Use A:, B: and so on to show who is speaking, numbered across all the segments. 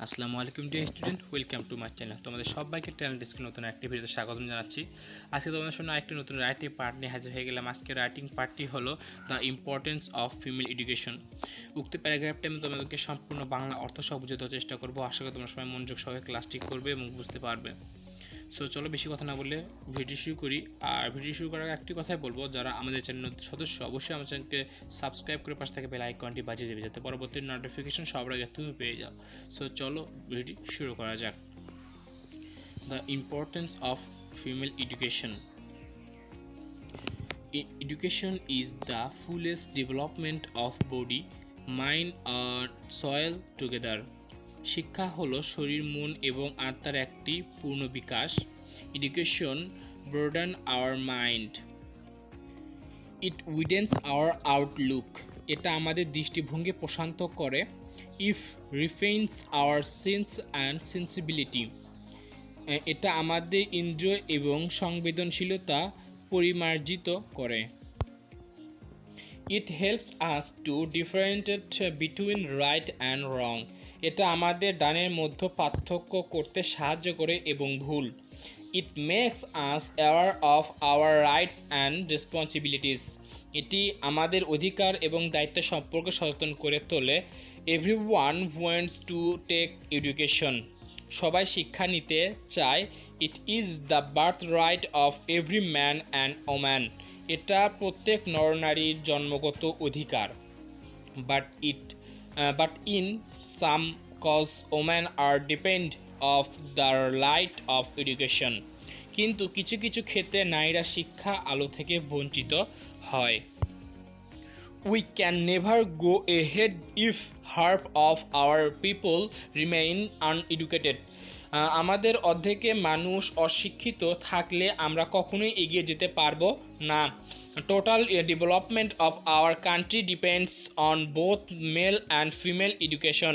A: আসসালামু আলাইকুম dear student, welcome to my channel. তোমাদের সবাইকে চ্যানেল ডিসকে নতুন একটি ভিডিওতে স্বাগতম জানাচ্ছি। আজকে তোমাদের সামনে আরেকটি নতুন রাইটিং পার্ট নিয়ে হাজির হয়ে গেলাম। আজকে রাইটিং পার্টটি হলো the importance of female education উক্ত প্যারাগ্রাফটি আমি তোমাদেরকে সম্পূর্ণ বাংলা অর্থ সহ দেওয়ার চেষ্টা করব। আশা করি তোমরা সবাই মনোযোগ সহ ক্লাসটি করবে এবং বুঝতে পারবে। সো চলো বেশি কথা না বলে ভিডিও শুরু করি। আর ভিডিও শুরু করার একটি কথাই বলব, যারা আমাদের চ্যানেল সদস্য, অবশ্যই আমার চ্যানেলকে সাবস্ক্রাইব করে পাশে থেকে বেল আইকনটি বাজিয়ে দেবে, যাতে পরবর্তী নোটিফিকেশন সবার আগে তুমি পেয়ে যাও। সো চলো ভিডিও শুরু করা যাক। The importance of female education education is the fullest development of body, mind, and soil together. শিক্ষা হলো শরীর, মন এবং আত্মার একটি পূর্ণ বিকাশ। Education broaden our mind it widens our outlook এটা আমাদের দৃষ্টিভঙ্গি প্রশান্ত করে। It refines our sense and sensibility এটা আমাদের ইন্দ্রিয় এবং সংবেদনশীলতা পরিমার্জিত করে। It helps us to differentiate between right and wrong এটা আমাদের ডানের মধ্যে পার্থক্য করতে সাহায্য করে এবং ভুল। It makes us aware of our rights and responsibilities এটি আমাদের অধিকার এবং দায়িত্ব সম্পর্কে সচেতন করে তোলে। Every one wants to take education সবাই শিক্ষা নিতে চায়। It is the birth right of every man and woman এটা প্রত্যেক নরনারীর জন্মগত অধিকার। But it but in some cause woman are depend of the light of education কিন্তু কিছু কিছু ক্ষেত্রে নারীরা শিক্ষা আলো থেকে বঞ্চিত হয়। We can never go ahead if half of our people remain ah, আমাদের অর্ধেকে মানুষ অশিক্ষিত থাকলে আমরা কখনোই এগিয়ে যেতে পারব না। Total development of our country depends on both male and female education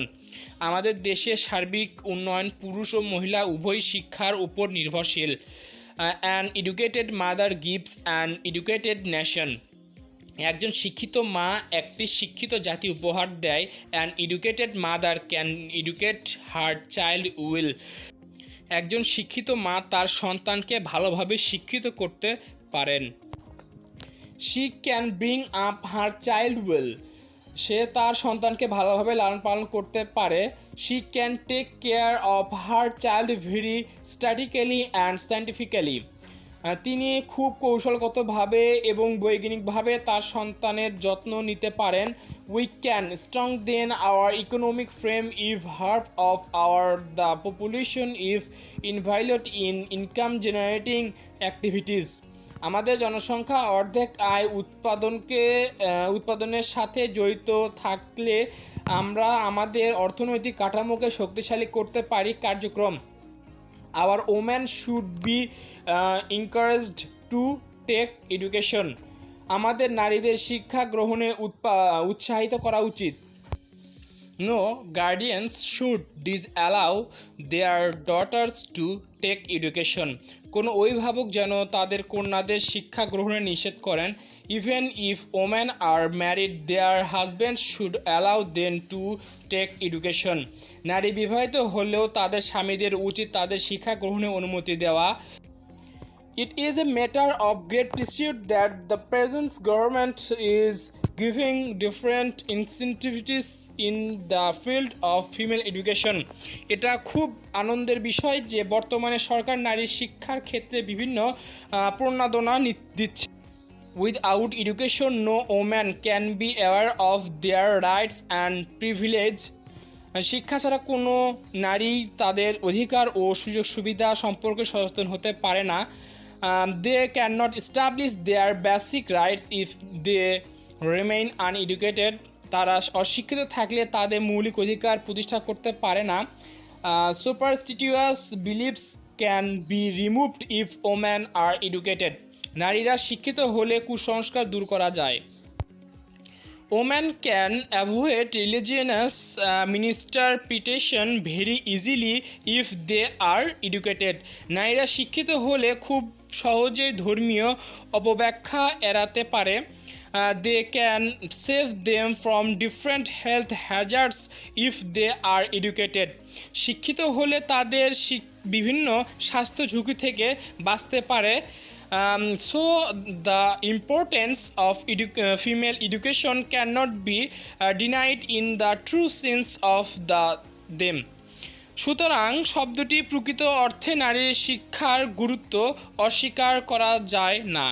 A: আমাদের দেশের সার্বিক উন্নয়ন পুরুষ ও মহিলা উভয় শিক্ষার উপর নির্ভরশীল। An educated mother gives an educated nation একজন শিক্ষিত মা একটি শিক্ষিত জাতি উপহার দেয়। An educated mother can educate her child well একজন শিক্ষিত মা তার সন্তানকে ভালোভাবে শিক্ষিত করতে পারেন। She can bring up her child well সে তার সন্তানকে ভালোভাবে লালন পালন করতে পারে। She can take care of her child very statically and scientifically তিনি খুব কৌশলগতভাবে এবং বৈজ্ঞানিকভাবে তার সন্তানের যত্ন নিতে পারেন। We can strong then our economic frame if half of our the population if involved in income generating activities আমাদের জনসংখ্যা অর্ধেক আয় উৎপাদনকে উৎপাদনের সাথে জড়িত থাকলে আমরা আমাদের অর্থনৈতিক কাঠামোকে শক্তিশালী করতে পারি কার্যক্রম। Our woman should be encouraged to take education আমাদের নারীদের শিক্ষা গ্রহণে উৎপা উৎসাহিত করা উচিত। Guardians should disallow their daughters to take education কোনো অভিভাবক যেন তাদের কন্যাদের শিক্ষা গ্রহণে নিষেধ করেন। Even if woman are married their husband should allow them to take education নারী বিবাহিত হলেও তাদের স্বামীদের উচিত তাদের শিক্ষা গ্রহণে অনুমতি দেওয়া। It is a matter of great pursuit that the present government is giving different incentives in the field of female education এটা খুব আনন্দের বিষয় যে বর্তমানে সরকার নারীর শিক্ষার ক্ষেত্রে বিভিন্ন প্রণোদনা দিচ্ছে। Without education no woman can be aware of their rights and privilege শিক্ষা ছাড়া কোনো নারী তাদের অধিকার ও সুযোগ সুবিধা সম্পর্কে সচেতন হতে পারে না। They can not establish their basic rights if they remain uneducated তারা অশিক্ষিত থাকলে তাদের মৌলিক অধিকার প্রতিষ্ঠা করতে পারে না। Superstitious beliefs can be removed if woman are educated নারীরা শিক্ষিত হলে কুসংস্কার দূর করা যায়। Woman can avoid religious minister misinterpretation very easily if they are educated নারীরা শিক্ষিত হলে খুব সহজেই ধর্মীয় অপব্যাখ্যা এড়াতে পারে। They can save them from different health hazards if they are educated শিক্ষিত হলে তাদের বিভিন্ন স্বাস্থ্য ঝুঁকি থেকে বাঁচতে পারে। So the importance of female education can not be denied in the true sense of the them সুতরাং, শব্দটি প্রকৃত অর্থে নারীর শিক্ষার গুরুত্ব অস্বীকার করা যায় না।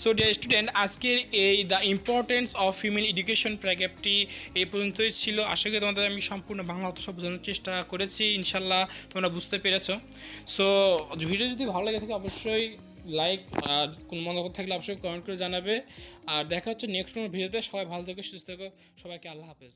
A: সো ডিয়ার স্টুডেন্ট আজকের এই the importance of female education প্যাকেটটি এই পর্যন্তই ছিল। আশা করি তোমাদের আমি সম্পূর্ণ বাংলা অর্থ সব বোঝানোর চেষ্টা করেছি, ইনশাল্লাহ তোমরা বুঝতে পেরেছ। সো ভিডিও যদি ভালো লেগে থাকে অবশ্যই লাইক আর কোনো মন্তব্য থাকলে অবশ্যই কমেন্ট করে জানাবে। আর দেখা হচ্ছে নেক্সট কোনো ভিডিওতে। সবাই ভালো থেকো, সুস্থ থেকো। সবাইকে আল্লাহ হাফেজ।